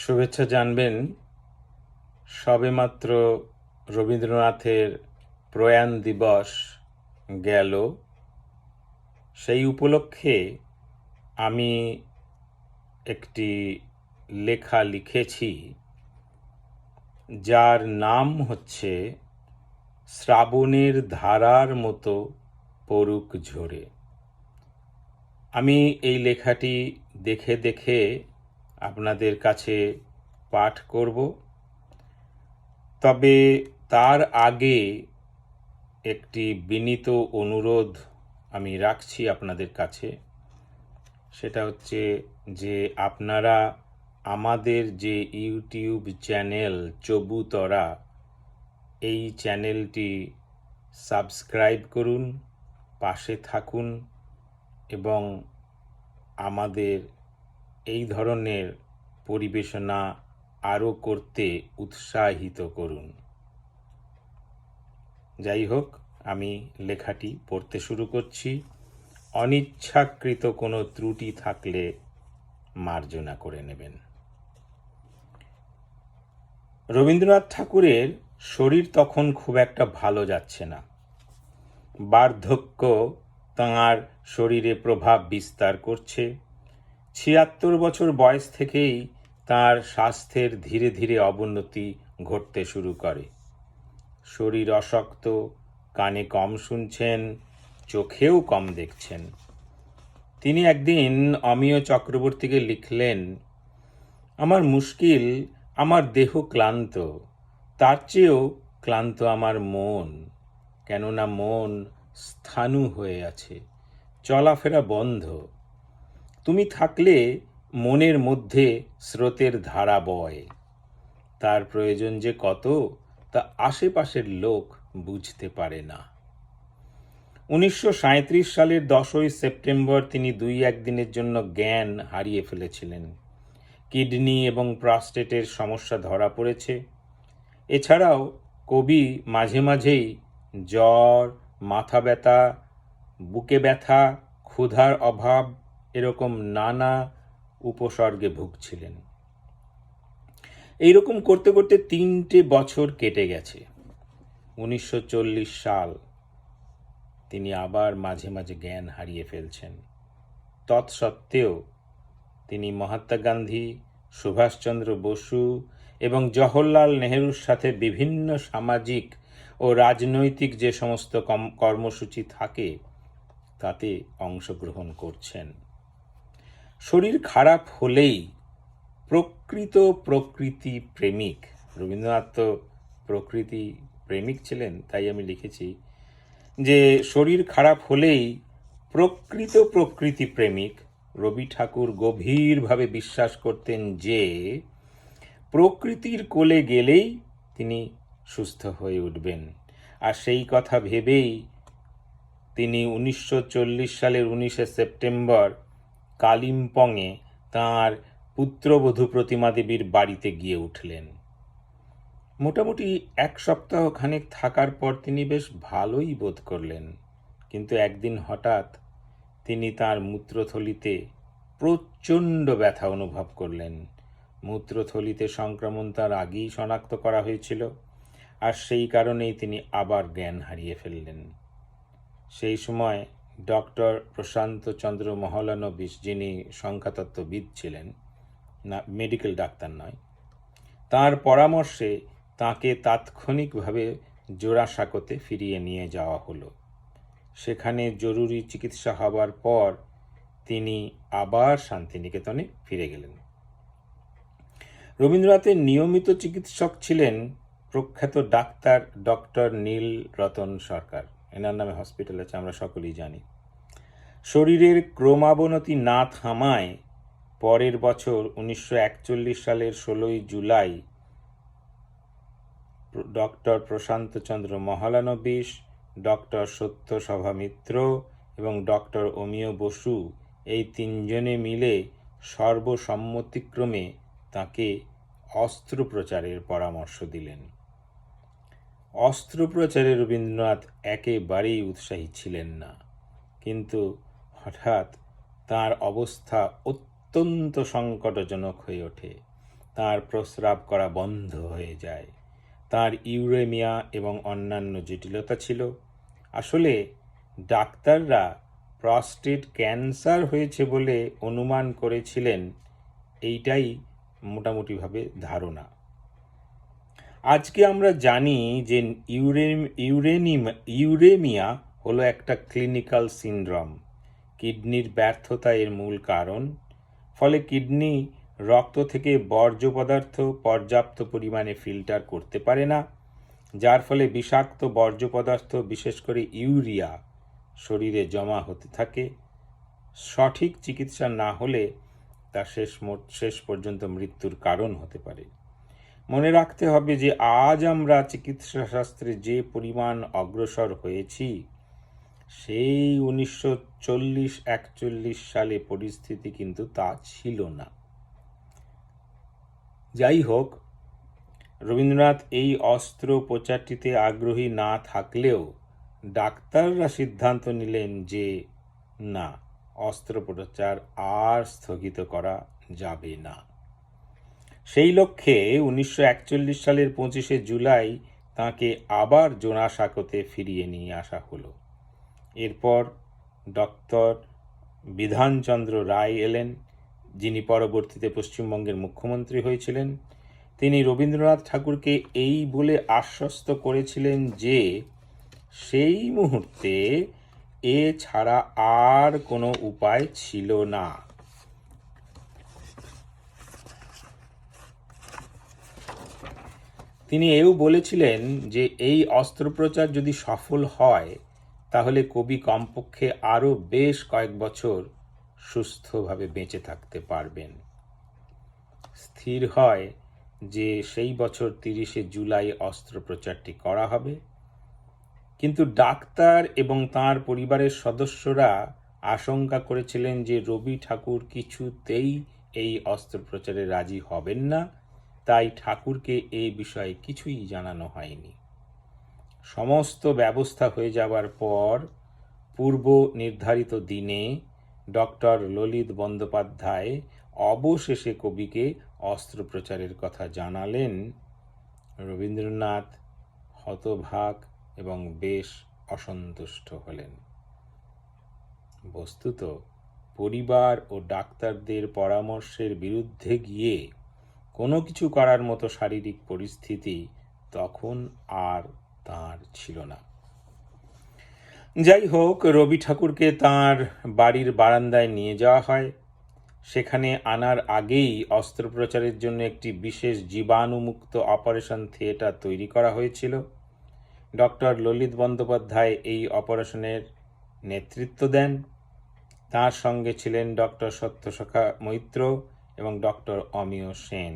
শুভেচ্ছা জানবেন সবেমাত্র রবীন্দ্রনাথের প্রয়াণ দিবস গেল। সেই উপলক্ষে আমি একটি লেখা লিখেছি, যার নাম হচ্ছে শ্রাবণের ধারার মতো পরুক ঝরে। আমি এই লেখাটি দেখে দেখে আপনাদের কাছে পাঠ করব। তবে তার আগে একটি বিনীত অনুরোধ আমি রাখছি আপনাদের কাছে। সেটা হচ্ছে যে আপনারা আমাদের যে ইউটিউব চ্যানেল চবুতরা, এই চ্যানেলটি সাবস্ক্রাইব করুন, পাশে থাকুন এবং আমাদের এই ধরনের পরিবেশনা আরও করতে উৎসাহিত করুন। যাই হোক, আমি লেখাটি পড়তে শুরু করছি। অনিচ্ছাকৃত কোনো ত্রুটি থাকলে মার্জনা করে নেবেন। রবীন্দ্রনাথ ঠাকুরের শরীর তখন খুব একটা ভালো যাচ্ছে না। বার্ধক্য তাঁর শরীরে প্রভাব বিস্তার করছে। ছিয়াত্তর বছর বয়স থেকেই তার স্বাস্থ্যের ধীরে ধীরে অবনতি ঘটতে শুরু করে। শরীর অশক্ত, কানে কম শুনছেন, চোখেও কম দেখছেন। তিনি একদিন অমিয় চক্রবর্তীকে লিখলেন, আমার মুশকিল, আমার দেহ ক্লান্ত, তার চেয়েও ক্লান্ত আমার মন, কেননা মন স্থানু হয়ে আছে, চলাফেরা বন্ধ তুমি থাকলে মনের মধ্যে স্রোতের ধারা বয়। তার প্রয়োজন যে কত, তা আশেপাশের লোক বুঝতে পারে না। উনিশশো সালের দশই সেপ্টেম্বর তিনি দুই একদিনের জন্য জ্ঞান হারিয়ে ফেলেছিলেন। কিডনি এবং প্রস্টেটের সমস্যা ধরা পড়েছে। এছাড়াও কবি মাঝে মাঝেই জ্বর, মাথা ব্যথা, বুকে ব্যথা, ক্ষুধার অভাব এরকম নানা উপসর্গে ভুগছিলেন। এইরকম করতে করতে তিনটে বছর কেটে গেছে। উনিশশো চল্লিশ সাল তিনি আবার মাঝে মাঝে জ্ঞান হারিয়ে ফেলছেন। তৎসত্ত্বেও তিনি মহাত্মা গান্ধী, সুভাষচন্দ্র বসু এবং জওহরলাল নেহেরুর সাথে বিভিন্ন সামাজিক ও রাজনৈতিক যে সমস্ত কর্মসূচি থাকে, তাতে অংশগ্রহণ করছেন। শরীর খারাপ হলেই প্রকৃত প্রকৃতি প্রেমিক। রবীন্দ্রনাথ তো প্রকৃতি প্রেমিক ছিলেন, তাই আমি লিখেছি যে শরীর খারাপ হলেই প্রকৃত প্রকৃতি প্রেমিক। রবি ঠাকুর গভীরভাবে বিশ্বাস করতেন যে প্রকৃতির কোলে গেলেই তিনি সুস্থ হয়ে উঠবেন। আর সেই কথা ভেবেই তিনি উনিশশো চল্লিশ সালের উনিশে সেপ্টেম্বর কালিম্পংয়ে তাঁর পুত্রবধূ প্রতিমা দেবীর বাড়িতে গিয়ে উঠলেন। মোটামুটি এক সপ্তাহ খানেক থাকার পর তিনি বেশ ভালোই বোধ করলেন। কিন্তু একদিন হঠাৎ তিনি তার মূত্রথলিতে প্রচণ্ড ব্যথা অনুভব করলেন। মূত্রথলিতে সংক্রমণ তার আগেই শনাক্ত করা হয়েছিল আর সেই কারণেই তিনি আবার জ্ঞান হারিয়ে ফেললেন। সেই সময় ডক্টর প্রশান্ত চন্দ্র মহলানবিশ যিনি সংখ্যাতত্ত্ববিদ ছিলেন, না, মেডিকেল ডাক্তার নয়, তার পরামর্শে তাকে তাৎক্ষণিকভাবে জোড়াসাঁকোতে ফিরিয়ে নিয়ে যাওয়া হলো। সেখানে জরুরি চিকিৎসা হবার পর তিনি আবার শান্তিনিকেতনে ফিরে গেলেন। রবীন্দ্রনাথের নিয়মিত চিকিৎসক ছিলেন প্রখ্যাত ডাক্তার ডক্টর নীল রতন সরকার। এনার নামে হসপিটাল আছে, আমরা সকলেই জানি। শরীরের ক্রমাবনতি না থামায় পরের বছর উনিশশো একচল্লিশ সালের ষোলোই জুলাই ডক্টর প্রশান্তচন্দ্র মহলানবিশ, ডক্টর সত্যসভা মিত্র এবং ডক্টর অমিয় বসু এই তিনজনে মিলে সর্বসম্মতিক্রমে তাকে অস্ত্রোপচারের পরামর্শ দিলেন। অস্ত্রোপচারে রবীন্দ্রনাথ একেবারেই উৎসাহী ছিলেন না। কিন্তু হঠাৎ তার অবস্থা অত্যন্ত সংকটজনক হয়ে ওঠে। তার প্রস্রাব করা বন্ধ হয়ে যায়। তার ইউরেমিয়া এবং অন্যান্য জটিলতা ছিল। আসলে ডাক্তাররা প্রস্টেট ক্যান্সার হয়েছে বলে অনুমান করেছিলেন, এইটাই মোটামুটিভাবে ধারণা। আজকে আমরা জানি যে ইউরেম, ইউরেনিম, ইউরেমিয়া হলো একটা ক্লিনিক্যাল সিনড্রোম। কিডনির ব্যর্থতা এর মূল কারণ। ফলে কিডনি রক্ত থেকে বর্জ্য পদার্থ পর্যাপ্ত পরিমাণে ফিল্টার করতে পারে না, যার ফলে বিষাক্ত বর্জ্য পদার্থ, বিশেষ করে ইউরিয়া, শরীরে জমা হতে থাকে। সঠিক চিকিৎসা না হলে তা শেষ শেষ পর্যন্ত মৃত্যুর কারণ হতে পারে। মনে রাখতে হবে যে আজ আমরা চিকিৎসা শাস্ত্রে যে পরিমাণ অগ্রসর হয়েছি সেই উনিশশো চল্লিশ, একচল্লিশ সালে পরিস্থিতি কিন্তু তা ছিল না। যাই হোক, রবীন্দ্রনাথ এই অস্ত্রোপচারটিতে আগ্রহী না থাকলেও ডাক্তাররা সিদ্ধান্ত নিলেন যে না অস্ত্রোপচার আর স্থগিত করা যাবে না। সেই লক্ষ্যে উনিশশো একচল্লিশ সালের পঁচিশে জুলাই তাকে আবার জোনাসাকোতে ফিরিয়ে নিয়ে আসা হলো। এরপর ডক্টর বিধানচন্দ্র রায় এলেন, যিনি পরবর্তীতে পশ্চিমবঙ্গের মুখ্যমন্ত্রী হয়েছিলেন। তিনি রবীন্দ্রনাথ ঠাকুরকে এই বলে আশ্বস্ত করেছিলেন যে, সেই মুহূর্তে এ ছাড়া আর কোনো উপায় ছিল না। তিনি এও বলেছিলেন যে, এই অস্ত্রোপচার যদি সফল হয় তাহলে কবি কমপক্ষে আরও বেশ কয়েক বছর সুস্থভাবে বেঁচে থাকতে পারবেন। স্থির হয় যে সেই বছর তিরিশে জুলাই অস্ত্রোপচারটি করা হবে। কিন্তু ডাক্তার এবং তার পরিবারের সদস্যরা আশঙ্কা করেছিলেন যে রবি ঠাকুর কিছুতেই এই অস্ত্রোপচারে রাজি হবেন না। তাই ঠাকুরকে এই বিষয়ে কিছুই জানানো হয়নি। সমস্ত ব্যবস্থা হয়ে যাবার পর পূর্ব নির্ধারিত দিনে ডক্টর ললিত বন্দ্যোপাধ্যায় অবশেষে কবিকে অস্ত্রোপচারের কথা জানালেন। রবীন্দ্রনাথ হতভাগ এবং বেশ অসন্তুষ্ট হলেন। বস্তুত পরিবার ও ডাক্তারদের পরামর্শের বিরুদ্ধে গিয়ে কোনো কিছু করার মতো শারীরিক পরিস্থিতি তখন আর তার ছিল না। যাই হোক, রবি ঠাকুরকে তার বাড়ির বারান্দায় নিয়ে যাওয়া হয়। সেখানে আনার আগেই অস্ত্রোপচারের জন্য একটি বিশেষ জীবাণুমুক্ত অপারেশন থিয়েটার তৈরি করা হয়েছিল। ডক্টর ললিত বন্দ্যোপাধ্যায় এই অপারেশনের নেতৃত্ব দেন। তার সঙ্গে ছিলেন ডক্টর সত্যসখা মৈত্র এবং ডক্টর অমিয় সেন।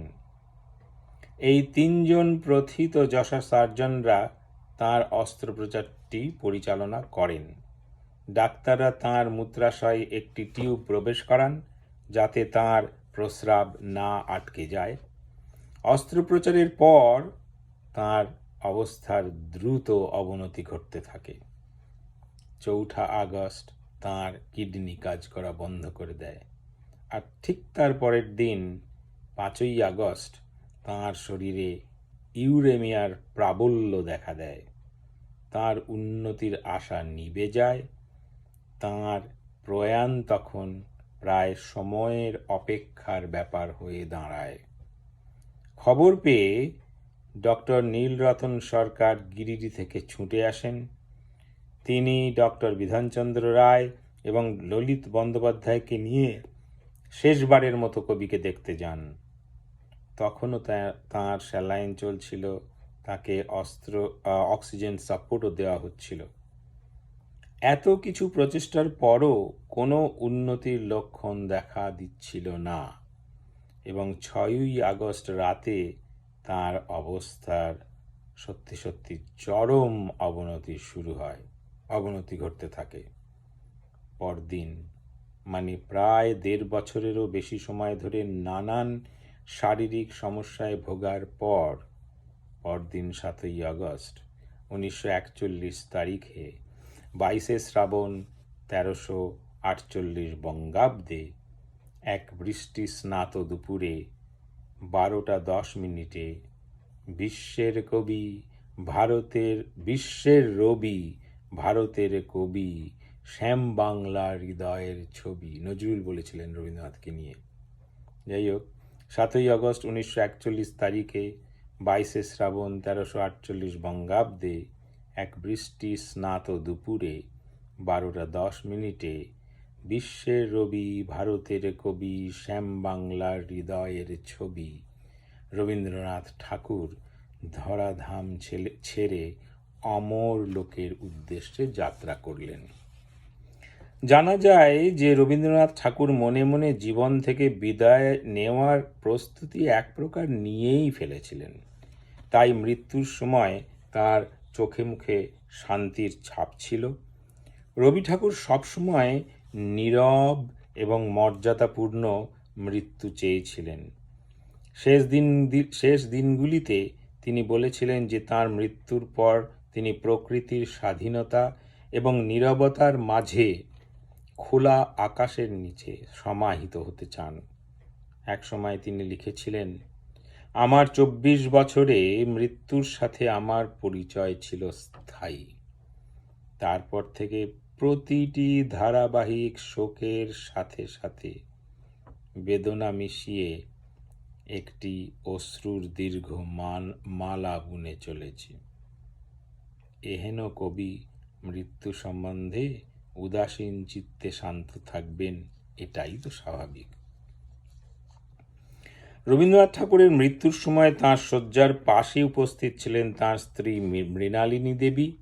এই তিনজন প্রথিত যশা সার্জনরা তার অস্ত্রোপচারটি পরিচালনা করেন। ডাক্তাররা তার মূত্রাশয়ে একটি টিউব প্রবেশ করান যাতে তার প্রস্রাব না আটকে যায়। অস্ত্রোপচারের পর তার অবস্থার দ্রুত অবনতি ঘটতে থাকে। চৌঠা আগস্ট তার কিডনি কাজ করা বন্ধ করে দেয়। আর ঠিক তার পরের দিন, পাঁচই আগস্ট, তার শরীরে ইউরেমিয়ার প্রাবল্য দেখা দেয়। তার উন্নতির আশা নিবে যায়, তার প্রয়াণ তখন প্রায় সময়ের অপেক্ষার ব্যাপার হয়ে দাঁড়ায়। খবর পেয়ে ডক্টর নীলরতন সরকার গিরিডি থেকে ছুটে আসেন। তিনি ডক্টর বিধানচন্দ্র রায় এবং ললিত বন্দ্যোপাধ্যায়কে নিয়ে শেষবারের মতো কবিকে দেখতে যান। তখনও তাঁর স্যালাইন চলছিল তাকে অস্ত্র অক্সিজেন সাপোর্টও দেওয়া হচ্ছিল। এত কিছু প্রচেষ্টার পরও কোনো উন্নতির লক্ষণ দেখা দিচ্ছিল না এবং ছয়ই আগস্ট রাতে তার অবস্থার সত্যি সত্যি চরম অবনতি শুরু হয়, অবনতি ঘটতে থাকে। পরদিন মানে প্রায় দেড় বছরেরও বেশি সময় ধরে নানান শারীরিক সমস্যায় ভোগার পর পরদিন সাতই আগস্ট, উনিশশো একচল্লিশ তারিখে বাইশে শ্রাবণ, তেরোশো আটচল্লিশ বঙ্গাব্দে এক বৃষ্টি স্নাত দুপুরে বারোটা দশ মিনিটে বিশ্বের কবি, ভারতের বিশ্বের রবি, ভারতের কবি শ্যাম বাংলার হৃদয়ের ছবি। নজরুল বলেছিলেন রবীন্দ্রনাথকে নিয়ে। যাই হোক, সাতই আগস্ট, উনিশশো একচল্লিশ তারিখে বাইশে শ্রাবণ তেরোশো আটচল্লিশ বঙ্গাব্দে এক বৃষ্টি স্নাত দুপুরে বারোটা দশ মিনিটে বিশ্বের রবি, ভারতের কবি, শ্যাম বাংলার হৃদয়ের ছবি। রবীন্দ্রনাথ ঠাকুর ধরাধাম ছেড়ে অমর লোকের উদ্দেশ্যে যাত্রা করলেন। জানা যায় যে রবীন্দ্রনাথ ঠাকুর মনে মনে জীবন থেকে বিদায় নেওয়ার প্রস্তুতি এক প্রকার নিয়েই ফেলেছিলেন। তাই মৃত্যুর সময় তার চোখে মুখে শান্তির ছাপ ছিল। রবি ঠাকুর সবসময় নীরব এবং মর্যাদাপূর্ণ মৃত্যু চেয়েছিলেন। শেষ দিন, শেষ দিনগুলিতে তিনি বলেছিলেন যে তার মৃত্যুর পর তিনি প্রকৃতির স্বাধীনতা এবং নীরবতার মাঝে খোলা আকাশের নিচে সমাহিত হতে চান। এক সময় তিনি লিখেছিলেন আমার চব্বিশ বছরে মৃত্যুর সাথে আমার পরিচয় ছিল স্থায়ী। তারপর থেকে প্রতিটি ধারাবাহিক শোকের সাথে সাথে বেদনা মিশিয়ে একটি অশ্রুর দীর্ঘ মান মালা বুনে চলেছে। এহেন কবি মৃত্যু সম্বন্ধে উদাসীন চিত্তে শান্ত থাকবেন, এটাই তো স্বাভাবিক। রবীন্দ্রনাথ ঠাকুরের মৃত্যুর সময় তাঁর শয্যার পাশে উপস্থিত ছিলেন তাঁর স্ত্রী মৃণালিনী দেবী,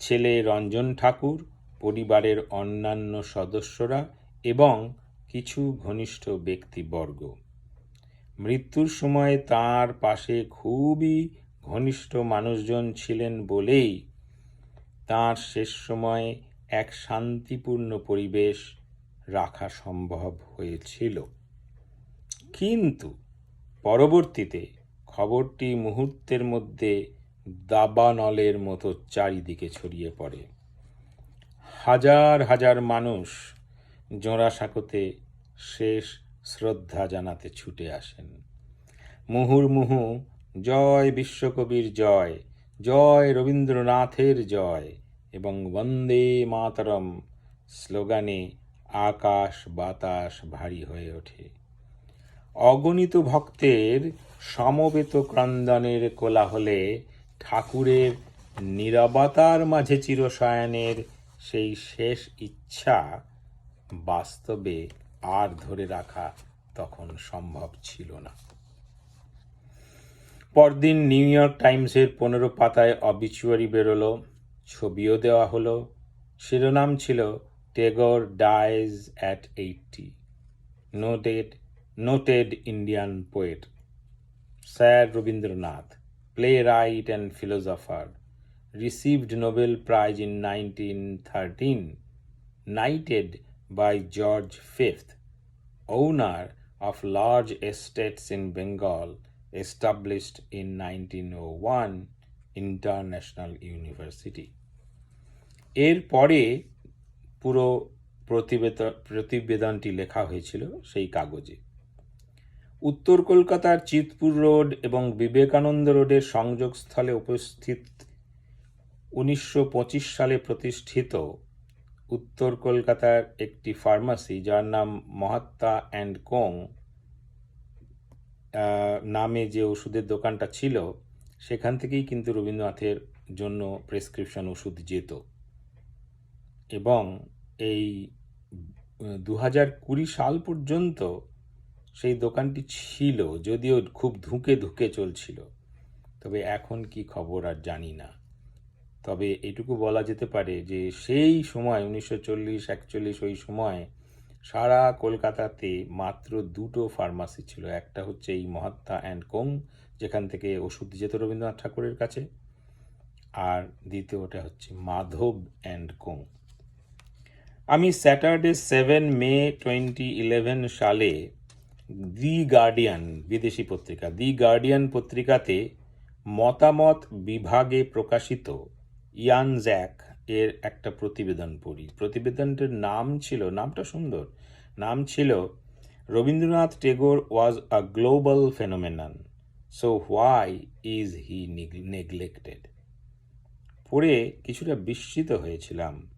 ছেলে রঞ্জন ঠাকুর, পরিবারের অন্যান্য সদস্যরা এবং কিছু ঘনিষ্ঠ ব্যক্তিবর্গ। মৃত্যুর সময় তার পাশে খুবই ঘনিষ্ঠ মানুষজন ছিলেন বলেই তার শেষ সময়ে এক শান্তিপূর্ণ পরিবেশ রাখা সম্ভব হয়েছিল। কিন্তু পরবর্তীতে খবরটি মুহূর্তের মধ্যে দাবানলের মতো চারিদিকে ছড়িয়ে পড়ে। হাজার হাজার মানুষ জোড়াসাঁকোতে শেষ শ্রদ্ধা জানাতে ছুটে আসেন। মুহুর্মুহু, জয় বিশ্বকবির জয় জয় রবীন্দ্রনাথের জয় এবং বন্দে মাতরম স্লোগানে আকাশ বাতাস ভারী হয়ে ওঠে। অগণিত ভক্তের সমবেত ক্রন্দনের কোলাহলে ঠাকুরের নীরবতার মাঝে চিরশয়নের সেই শেষ ইচ্ছা বাস্তবে আর ধরে রাখা তখন সম্ভব ছিল না। পরদিন নিউ ইয়র্ক টাইমসের পনেরো পাতায় অবিচুয়ারি বেরোলো, ছবিও দেওয়া হলো, শিরোনাম ছিল Tagore dies at eighty. Noted noted Indian poet sir Rabindranath playwright and philosopher, received Nobel Prize in 1913, knighted by George V, owner of large estates in Bengal, established in 1901 International University. এর পরে পুরো প্রতিবেদন প্রতিবেদনটি লেখা হয়েছিল সেই কাগজে উত্তর কলকাতার চিতপুর রোড এবং বিবেকানন্দ রোডের সংযোগস্থলে উপস্থিত উনিশশো পঁচিশ সালে প্রতিষ্ঠিত উত্তর কলকাতার একটি ফার্মাসি, যার নাম মহাত্মা অ্যান্ড কোং নামে যে ওষুধের দোকানটা ছিল, সেখান থেকেই কিন্তু রবীন্দ্রনাথের জন্য প্রেসক্রিপশন ওষুধ যেত। এবং এই দু হাজার কুড়ি সাল পর্যন্ত সেই দোকানটি ছিল যদিও খুব ধুঁকে ধুঁকে চলছিল। তবে এখন কি খবর আর জানি না। তবে এটুকু বলা যেতে পারে যে সেই সময় উনিশশো চল্লিশ, একচল্লিশ ওই সময় সারা কলকাতাতে মাত্র দুটো ফার্মাসি ছিল। একটা হচ্ছে এই মহাত্মা অ্যান্ড কোং, যেখান থেকে ওষুধ যেত রবীন্দ্রনাথ ঠাকুরের কাছে। আর দ্বিতীয়টা হচ্ছে মাধব অ্যান্ড কোং। আমি Saturday seven May twenty eleven সালে দি গার্ডিয়ান, বিদেশি পত্রিকা, দি গার্ডিয়ান পত্রিকাতে মতামত বিভাগে প্রকাশিত ইয়ান জ্যাক এর একটা প্রতিবেদন পড়ি প্রতিবেদনটির নাম ছিল, নামটা সুন্দর, নাম ছিল, Rabindranath Tagore was a global phenomenon. So why is he neglected পড়ে কিছুটা বিস্মিত হয়েছিলাম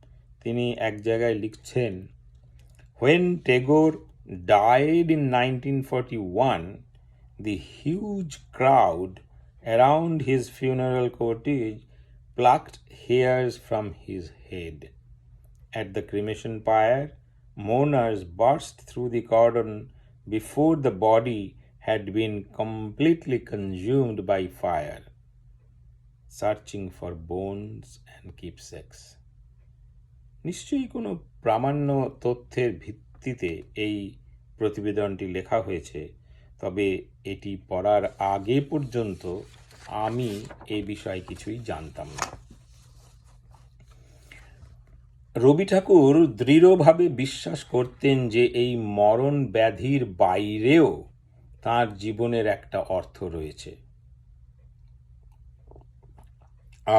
তিনি এক জায়গায় লিখছেন, when Tagore died in 1941, the huge crowd around his funeral cortege plucked hairs from his head. At the cremation pyre, mourners burst through the cordon before the body had been completely consumed by fire, searching for bones and keepsakes. নিশ্চয়ই কোনো প্রামাণ্য তথ্যের ভিত্তিতে এই প্রতিবেদনটি লেখা হয়েছে। তবে এটি পড়ার আগে পর্যন্ত আমি এ বিষয়ে কিছুই জানতাম না। রবি ঠাকুর দৃঢ়ভাবে বিশ্বাস করতেন যে এই মরণ ব্যাধির বাইরেও তার জীবনের একটা অর্থ রয়েছে।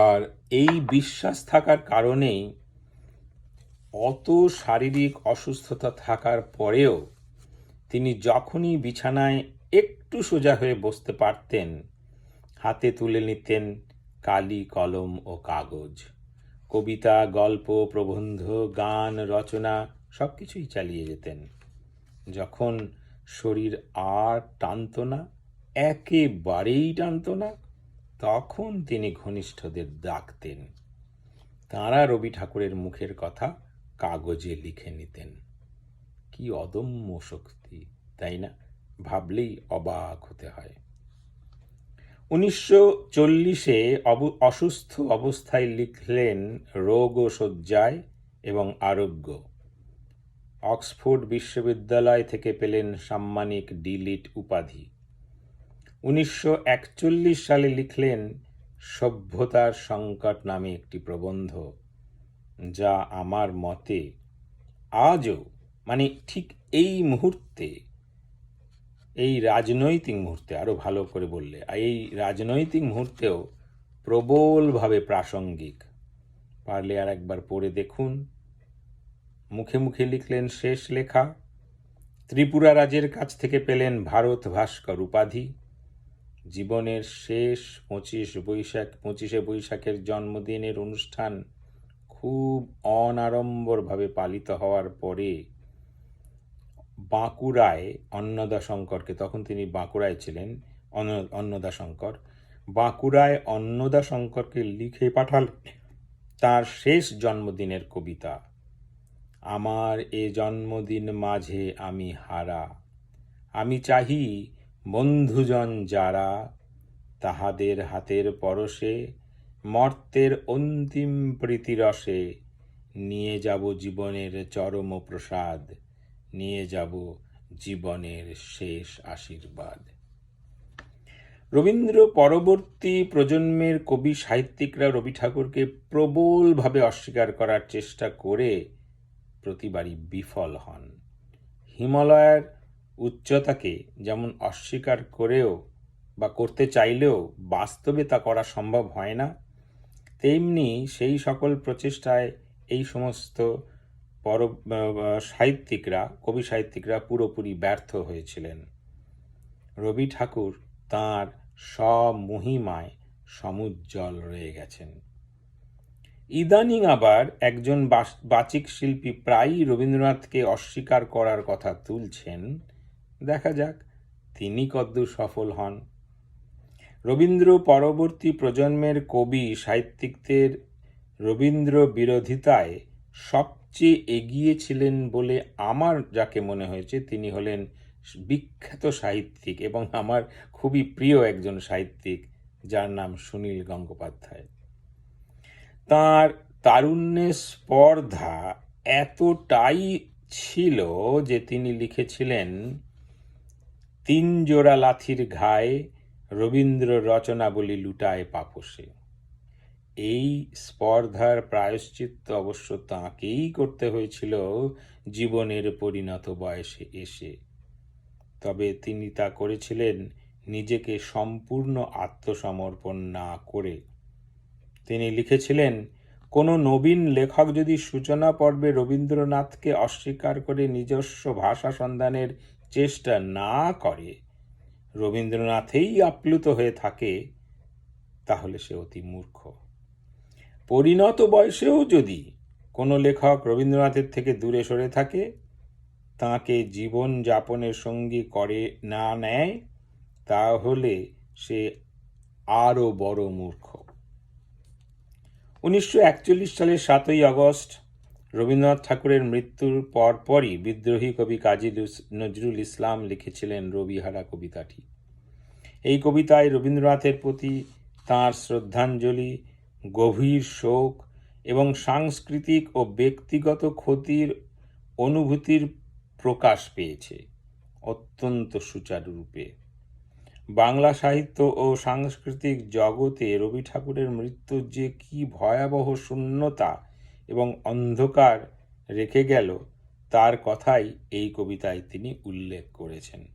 আর এই বিশ্বাস থাকার কারণেই অত শারীরিক অসুস্থতা থাকার পরেও তিনি যখনই বিছানায় একটু সোজা হয়ে বসতে পারতেন, হাতে তুলে নিতেন কালি কলম ও কাগজ। কবিতা, গল্প, প্রবন্ধ, গান, রচনা সব কিছুই চালিয়ে যেতেন। যখন শরীর আর টানত না, একেবারেই টানত না, তখন তিনি ঘনিষ্ঠদের ডাকতেন। তাঁরা রবি ঠাকুরের মুখের কথা কাগজে লিখে নিতেন। কি অদম্য শক্তি! তাই না? ভাবলেই অবাক হতে হয়। উনিশশো চল্লিশে অসুস্থ অবস্থায় লিখলেন রোগ ও শয্যায় এবং আরোগ্য। অক্সফোর্ড বিশ্ববিদ্যালয় থেকে পেলেন সাম্মানিক ডিলিট উপাধি। উনিশশো একচল্লিশ সালে লিখলেন সভ্যতার সংকট নামে একটি প্রবন্ধ, যা আমার মতে আজও মানে ঠিক এই মুহূর্তে এই রাজনৈতিক মুহূর্তে আরও ভালো করে বললে, এই রাজনৈতিক মুহূর্তেও প্রবলভাবে প্রাসঙ্গিক। পারলে আর একবার পড়ে দেখুন। মুখে মুখে লিখলেন শেষ লেখা। ত্রিপুরা রাজের কাছ থেকে পেলেন ভারত ভাস্কর উপাধি। জীবনের শেষ পঁচিশ বৈশাখ, পঁচিশে বৈশাখের জন্মদিনের অনুষ্ঠান খুব অনাড়ম্বরভাবে পালিত হওয়ার পরে বাঁকুড়ায় অন্নদা শঙ্করকে, তখন তিনি বাঁকুড়ায় ছিলেন অন্নদা শঙ্কর। বাঁকুড়ায় অন্নদা শঙ্করকে লিখে পাঠাল তার শেষ জন্মদিনের কবিতা, আমার এ জন্মদিন মাঝে আমি হারা, আমি চাহি বন্ধুজন যারা তাহাদের হাতের পরশে মর্তের অন্তিম প্রীতিরসে নিয়ে যাব জীবনের চরম প্রসাদ নিয়ে যাব জীবনের শেষ আশীর্বাদ। রবীন্দ্র পরবর্তী প্রজন্মের কবি সাহিত্যিকরা রবি ঠাকুরকে প্রবলভাবে অস্বীকার করার চেষ্টা করে প্রতিবারই বিফল হন। হিমালয়ের উচ্চতাকে যেমন অস্বীকার করেও বা করতে চাইলেও বাস্তবে তা করা সম্ভব হয় না, তেমনি সেই সকল প্রচেষ্টায় এই সমস্ত পর সাহিত্যিকরা, কবি সাহিত্যিকরা পুরোপুরি ব্যর্থ হয়েছিলেন। রবি ঠাকুর তাঁর সব মহিমায় সমুজ্জ্বল রয়ে গেছেন। ইদানিং আবার একজন বাচিক শিল্পী প্রায়ই রবীন্দ্রনাথকে অস্বীকার করার কথা তুলছেন। দেখা যাক, তিনি কদ্দূর সফল হন। রবীন্দ্র পরবর্তী প্রজন্মের কবি, সাহিত্যিকদের রবীন্দ্র বিরোধিতায় সবচেয়ে এগিয়ে ছিলেন বলে আমার যাকে মনে হয়েছে, তিনি হলেন বিখ্যাত সাহিত্যিক এবং আমার খুবই প্রিয় একজন সাহিত্যিক, যার নাম সুনীল গঙ্গোপাধ্যায়। তার তারুণ্যের স্পর্ধা এতটাই ছিল যে তিনি লিখেছিলেন তিন জোড়া লাথির ঘায়ে রবীন্দ্র রচনাবলী লুটায় পাপসে। এই স্পর্ধার প্রায়শ্চিত্ত অবশ্য তাঁকেই করতে হয়েছিল জীবনের পরিণত বয়সে এসে। তবে তিনি তা করেছিলেন নিজেকে সম্পূর্ণ আত্মসমর্পণ না করে। তিনি লিখেছিলেন, কোনো নবীন লেখক যদি সূচনা পর্বে রবীন্দ্রনাথকে অস্বীকার করে নিজস্ব ভাষা সন্ধানের চেষ্টা না করে, রবীন্দ্রনাথেই আপ্লুত হয়ে থাকে, তাহলে সে অতি মূর্খ। পরিণত বয়সেও যদি কোনো লেখক রবীন্দ্রনাথের থেকে দূরে সরে থাকে, তাকে জীবন যাপনের সঙ্গী করে না নেয়, তাহলে সে আরও বড় মূর্খ। উনিশশো একচল্লিশ সালের সাতই আগস্ট রবীন্দ্রনাথ ঠাকুরের মৃত্যুর পরপরই বিদ্রোহী কবি কাজী নজরুল ইসলাম লিখেছিলেন রবিহারা কবিতাটি। এই কবিতায় রবীন্দ্রনাথের প্রতি তাঁর শ্রদ্ধাঞ্জলি গভীর শোক এবং সাংস্কৃতিক ও ব্যক্তিগত ক্ষতির অনুভূতির প্রকাশ পেয়েছে অত্যন্ত সুচারুরূপে। বাংলা সাহিত্য ও সাংস্কৃতিক জগতে রবি ঠাকুরের মৃত্যুর যে কি ভয়াবহ শূন্যতা এবং অন্ধকার রেখে গেল, তার কথাই এই কবিতায় তিনি উল্লেখ করেছেন।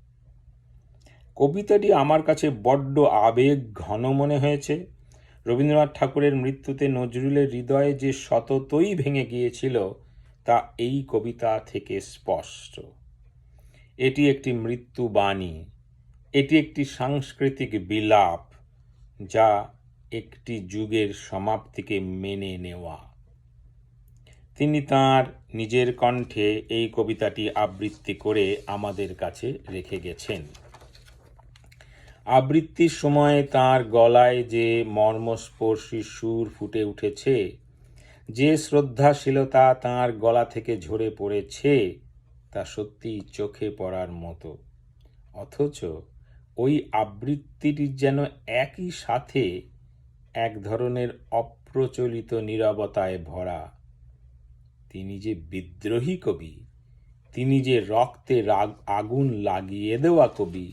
কবিতাটি আমার কাছে বড্ড আবেগ ঘন মনে হয়েছে। রবীন্দ্রনাথ ঠাকুরের মৃত্যুতে নজরুলের হৃদয়ে যে সততই ভেঙে গিয়েছিল, তা এই কবিতা থেকে স্পষ্ট। এটি একটি মৃত্যু বাণী, এটি একটি সাংস্কৃতিক বিলাপ, যা একটি যুগের সমাপ্তিকে মেনে নেওয়া। তিনি তার নিজের কণ্ঠে এই কবিতাটি আবৃত্তি করে আমাদের কাছে রেখে গেছেন। আবৃত্তির সময় তার গলায় যে মর্মস্পর্শী সুর ফুটে উঠেছে, যে শ্রদ্ধাশীলতা তার গলা থেকে ঝরে পড়েছে, তা সত্যি চোখে পড়ার মতো। অথচ ওই আবৃত্তিটির যেন একই সাথে এক ধরনের অপ্রচলিত নীরবতায় ভরা। তিনি যে বিদ্রোহী কবি, তিনি যে রক্তে রাগ, আগুন লাগিয়ে দেওয়া কবি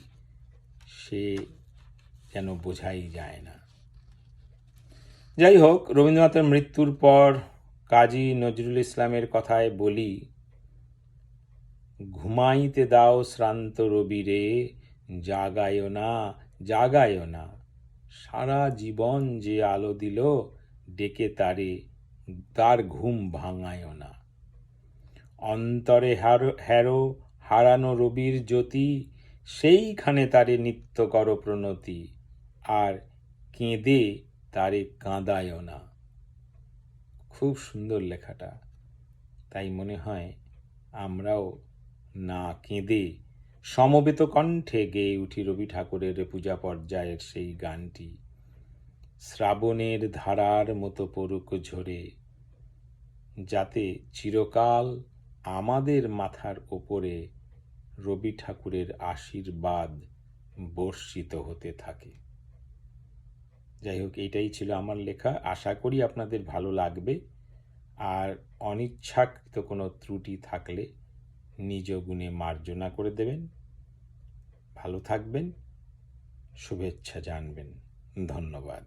সে যেন বোঝাই যায় না। যাই হোক রবীন্দ্রনাথের মৃত্যুর পর কাজী নজরুল ইসলামের কথায় বলি, ঘুমাইতে দাও শ্রান্ত রবিরে জাগায়ও না জাগায়ও না। সারা জীবন যে আলো দিল, ডেকে তারে, তার ঘুম ভাঙায়ও না। অন্তরে হারো হ্যারো হারানো রবির জ্যোতি সেইখানে তারে নিত্য কর প্রণতি, আর কেঁদে তারে কাঁদায় না। খুব সুন্দর লেখাটা। তাই মনে হয় আমরাও না কেঁদে সমবেত কণ্ঠে গেয়ে উঠি রবি ঠাকুরের পূজা পর্যায়ের সেই গানটি। শ্রাবণের ধারার মতো পরুক ঝরে, যাতে চিরকাল আমাদের মাথার ওপরে রবি ঠাকুরের আশীর্বাদ বর্ষিত হতে থাকে। যাই হোক এইটাই ছিল আমার লেখা। আশা করি আপনাদের ভালো লাগবে। আর অনিচ্ছাকৃত কোনো ত্রুটি থাকলে নিজ গুণে মার্জনা করে দেবেন। ভালো থাকবেন, শুভেচ্ছা জানবেন। ধন্যবাদ।